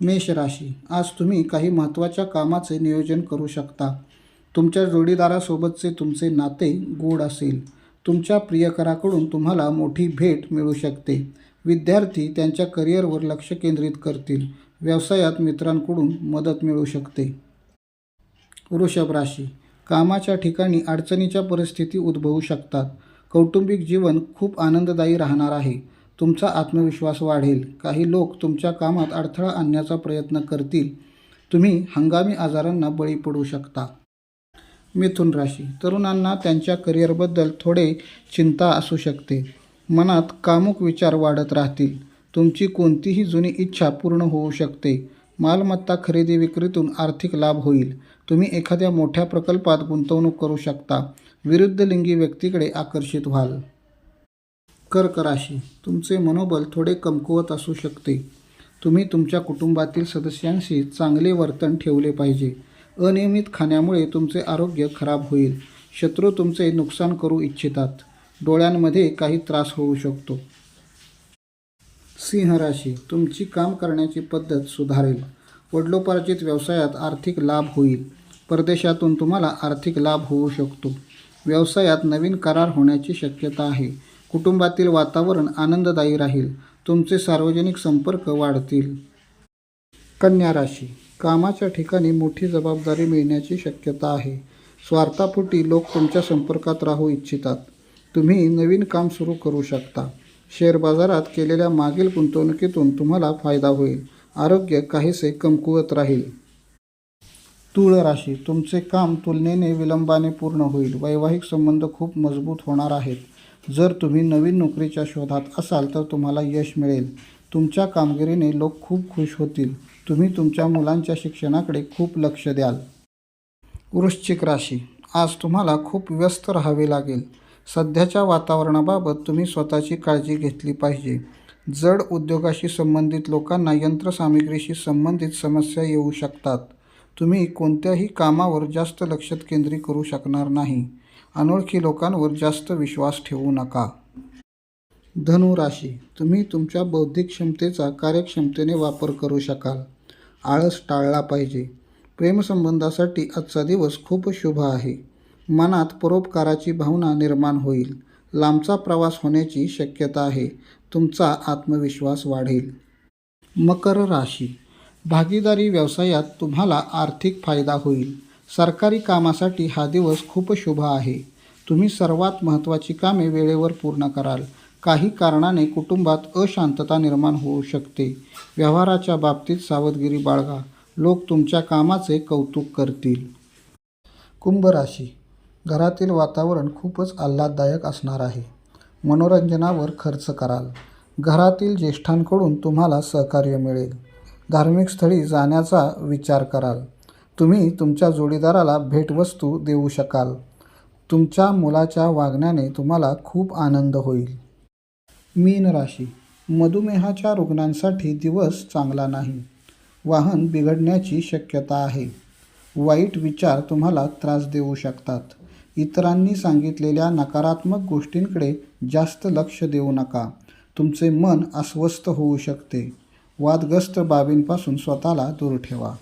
मेष राशी. आज तुम्ही काही महत्त्वाच्या कामाचे नियोजन करू शकता. तुमच्या जोडीदारासोबतचे तुमचे नाते गोड असेल. तुमच्या प्रियकराकडून तुम्हाला मोठी भेट मिळू शकते. विद्यार्थी त्यांच्या करिअरवर लक्ष केंद्रित करतील. व्यवसायात मित्रांकडून मदत मिळू शकते. वृषभ राशी. कामाच्या ठिकाणी अडचणीच्या परिस्थिती उद्भवू शकतात. कौटुंबिक जीवन खूप आनंददायी राहणार आहे. तुमचा आत्मविश्वास वाढेल. काही लोक तुमच्या कामात अडथळा आणण्याचा प्रयत्न करतील. तुम्ही हंगामी आजारांना बळी पडू शकता. मिथुन राशी. तरुणांना त्यांच्या करिअरबद्दल थोडे चिंता असू शकते. मनात कामुक विचार वाढत राहतील. तुमची कोणतीही जुनी इच्छा पूर्ण होऊ शकते. मालमत्ता खरेदी विक्रीतून आर्थिक लाभ होईल. तुम्ही एखाद्या मोठ्या प्रकल्पात गुंतवणूक करू शकता. विरुद्ध लिंगी व्यक्तीकडे आकर्षित व्हाल. कर्क राशी तुमचे मनोबल थोडे कमकुवत असू शकते. तुम्ही तुमच्या कुटुंबातील सदस्यांशी चांगले वर्तन ठेवले पाहिजे. अनियमित खाण्यामुळे तुमचे आरोग्य खराब होईल. शत्रू तुमचे नुकसान करू इच्छितात. डोळ्यांमध्ये काही त्रास होऊ शकतो. सिंह राशी. तुमची काम करण्याची पद्धत सुधारेल. वडिलोपार्जित व्यवसायात आर्थिक लाभ होईल. परदेशातून तुम्हाला आर्थिक लाभ होऊ शकतो. व्यवसायात नवीन करार होण्याची शक्यता आहे. कुटुंबातील वातावरण आनंददायी राहील. तुमचे सार्वजनिक संपर्क वाढतील. कन्या राशी. कामाच्या ठिकाणी मोठी जबाबदारी मिळण्याची शक्यता आहे. स्वार्थापोटी लोक तुमच्या संपर्कात राहू इच्छितात. तुम्ही नवीन काम सुरू करू शकता. शेअर बाजारात केलेल्या मागील गुंतवणुकीतून तुम्हाला फायदा होईल. आरोग्य काहीसे कमकुवत राहील. तुळ राशी. तुमचे काम तुलनेने विलंबाने पूर्ण होईल. वैवाहिक संबंध खूप मजबूत होणार आहेत. जर तुम्ही नवीन नोकरीच्या शोधात असाल तर तुम्हाला यश मिळेल. तुमच्या कामगिरीने लोक खूप खुश होतील. तुम्ही तुमच्या मुलांच्या शिक्षणाकडे खूप लक्ष द्याल. वृश्चिक राशी. आज तुम्हाला खूप व्यस्त राहावे लागेल. सध्याच्या वातावरणाबाबत तुम्ही स्वतःची काळजी घेतली पाहिजे. जड उद्योगाशी संबंधित लोकांना यंत्रसामग्रीशी संबंधित समस्या येऊ शकतात. तुम्ही कोणत्याही कामावर जास्त लक्ष केंद्रित करू शकणार नाही. अनोळखी लोकांवर जास्त विश्वास ठेवू नका. धनु राशी तुम्ही तुमच्या बौद्धिक क्षमतेचा कार्यक्षमतेने वापर करू शकाल. आळस टाळला पाहिजे. प्रेमसंबंधासाठी आजचा दिवस खूप शुभ आहे. मनात परोपकाराची भावना निर्माण होईल. लांबचा प्रवास होण्याची शक्यता आहे. तुमचा आत्मविश्वास वाढेल. मकर राशी भागीदारी व्यवसायात तुम्हाला आर्थिक फायदा होईल. सरकारी कामासाठी हा दिवस खूप शुभ आहे. तुम्ही सर्वात महत्त्वाची कामे वेळेवर पूर्ण कराल. काही कारणाने कुटुंबात अशांतता निर्माण होऊ शकते. व्यवहाराच्या बाबतीत सावधगिरी बाळगा. लोक तुमच्या कामाचे कौतुक करतील. कुंभ राशी. घरातील वातावरण खूपच आल्हाददायक असणार आहे. मनोरंजनावर खर्च कराल. घरातील ज्येष्ठांकडून तुम्हाला सहकार्य मिळेल. धार्मिक स्थळी जाण्याचा विचार कराल. तुम्ही तुमच्या जोडीदाराला भेटवस्तू देऊ शकाल. तुमच्या मुलाच्या वागण्याने तुम्हाला खूप आनंद होईल. मीन राशी. मधुमेहाच्या रुग्णांसाठी दिवस चांगला नाही. वाहन बिघडण्याची शक्यता आहे. वाईट विचार तुम्हाला त्रास देऊ शकतात. इतरांनी सांगितलेल्या नकारात्मक गोष्टींकडे जास्त लक्ष देऊ नका. तुमचे मन अस्वस्थ होऊ शकते. वादग्रस्त बाबींपासून स्वतःला दूर ठेवा.